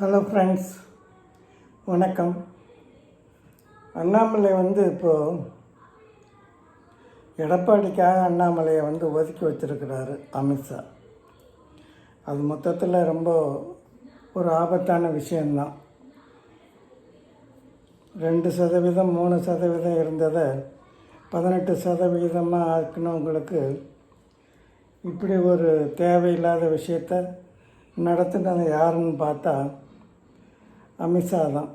Hello friends வணக்கம். அண்ணாமலை வந்து இப்போது எடப்பாடிக்காக அண்ணாமலையை வந்து ஒதுக்கி வச்சிருக்கிறாரு அமித்ஷா அது மொத்தத்தில் ரொம்ப ஒரு ஆபத்தான விஷயந்தான் ரெண்டு சதவீதம் மூணு சதவீதம் இருந்ததை பதினெட்டு சதவிகிதமாக ஆக்கினவங்களுக்கு இப்படி ஒரு தேவையில்லாத விஷயத்த நடத்துனது யாருன்னு பார்த்தா அமித்ஷா தான்.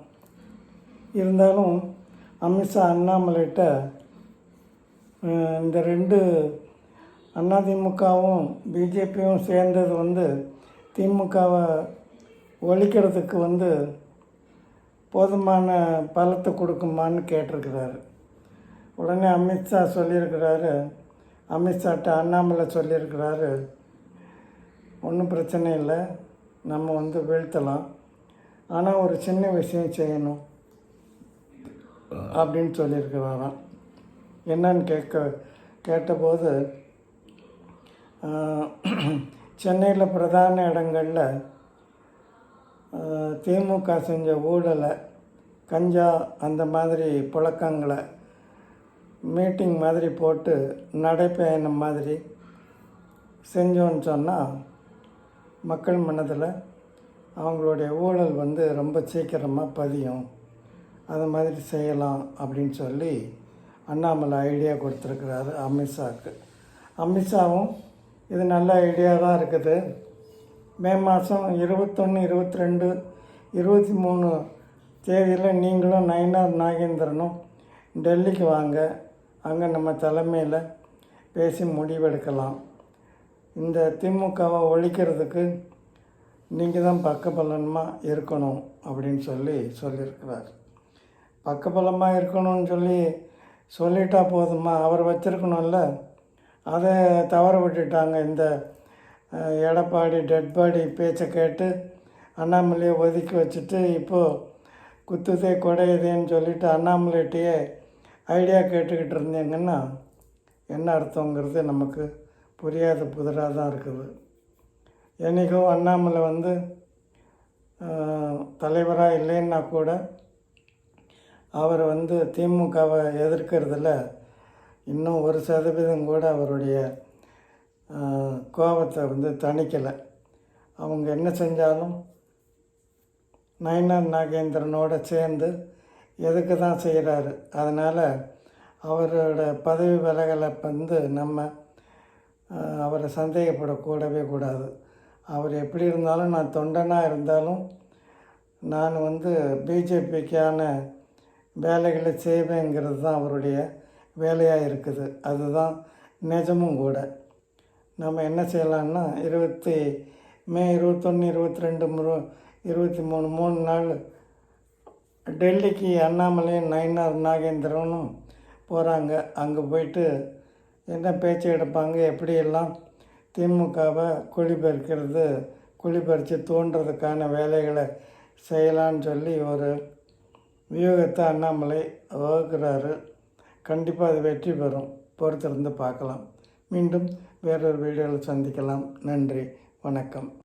இருந்தாலும் அமித்ஷா அண்ணாமலைகிட்ட இந்த ரெண்டு அதிமுகவும் பிஜேபியும் சேர்ந்தது வந்து திமுகவை ஒழிக்கிறதுக்கு வந்து போதுமான பலத்தை கொடுக்குமான்னு கேட்டிருக்கிறாரு. உடனே அமித்ஷா சொல்லியிருக்கிறாரு அமித்ஷாட்ட அண்ணாமலை சொல்லியிருக்கிறாரு ஒன்றும் பிரச்சனை இல்லை நம்ம வந்து வீழ்த்தலாம். ஆனால் ஒரு சின்ன விஷயம் செய்யணும் அப்படின்னு சொல்லியிருக்கிறாராம். என்னன்னு கேட்க கேட்டபோது சென்னையில் பிரதான இடங்களில் திமுக செஞ்ச ஊழலை கஞ்சா அந்த மாதிரி புழக்கங்களை மீட்டிங் மாதிரி போட்டு நடைப்பயணம் மாதிரி செஞ்சோன்னு சொன்னால் மக்கள் மனதில் அவங்களுடைய ஊழல் வந்து ரொம்ப சீக்கிரமாக பதியும். அது மாதிரி செய்யலாம் அப்படின்னு சொல்லி அண்ணாமலை ஐடியா கொடுத்துருக்குறாரு அமித்ஷாவுக்கு அமித்ஷாவும் இது நல்ல ஐடியா தான் இருக்குது. மே மாதம் இருபத்தொன்று இருபத்தி ரெண்டு இருபத்தி மூணு தேதியில் நீங்களும் நயனார் நாகேந்திரனும் டெல்லிக்கு வாங்க. அங்கே நம்ம தலைமையில் பேசி முடிவெடுக்கலாம். இந்த திமுகவை ஒழிக்கிறதுக்கு நீங்கள் தான் பக்கபலமாக இருக்கணும் அப்படின்னு சொல்லி சொல்லியிருக்கிறார். பக்கபலமாக இருக்கணும்னு சொல்லி சொல்லிட்டா போதுமா? அவர் வச்சுருக்கணும்ல. அதை தவற விட்டுட்டாங்க இந்த எடப்பாடி டெட் பாடி பேச்சை கேட்டு அண்ணாமலையை ஒதுக்கி வச்சுட்டு இப்போது குத்துதே குடையுதேன்னு சொல்லிட்டு அண்ணாமலைகிட்டயே ஐடியா கேட்டுக்கிட்டு இருந்தீங்கன்னா என்ன அர்த்தங்கிறது நமக்கு புரியாத புதிராக தான் இருக்குது. என்றைக்கும் அண்ணாமலை வந்து தலைவராக இல்லைன்னா கூட அவர் வந்து திமுகவை எதிர்க்கிறதுல இன்னும் ஒரு சதவீதம் கூட அவருடைய கோபத்தை வந்து தணிக்கலை. அவங்க என்ன செஞ்சாலும் நயனார் நாகேந்திரனோட சேர்ந்து எதுக்கு தான் செய்கிறாரு அதனால் அவரோட பதவி விலகலை வந்து நம்ம அவரை சந்தேகப்படக்கூடவே கூடாது. அவர் எப்படி இருந்தாலும் நான் தொண்டனாக இருந்தாலும் நான் வந்து பிஜேபிக்கான வேலைகளை செய்வேங்கிறது தான் அவருடைய வேலையாக இருக்குது. அதுதான் நிஜமும் கூட. நம்ம என்ன செய்யலான்னா இருபத்தி மே இருபத்தொன்று இருபத்தி ரெண்டு முரு இருபத்தி மூணு மூணு நாள் டெல்லிக்கு அண்ணாமலையும் நயினார் நாகேந்திரனும் போகிறாங்க அங்கே போயிட்டு என்ன பேச்சு எடுப்பாங்க எப்படியெல்லாம் திமுகவை குழிபறிக்கிறது குழிபறித்து தோன்றதுக்கான வேலைகளை செய்யலான்னு சொல்லி ஒரு வியூகத்தை அண்ணாமலை வகுக்கிறாரு. கண்டிப்பாக அது வெற்றி பெறும். பொறுத்திருந்து பார்க்கலாம். மீண்டும் வேறொரு வீடியோவில் சந்திக்கலாம். நன்றி. வணக்கம்.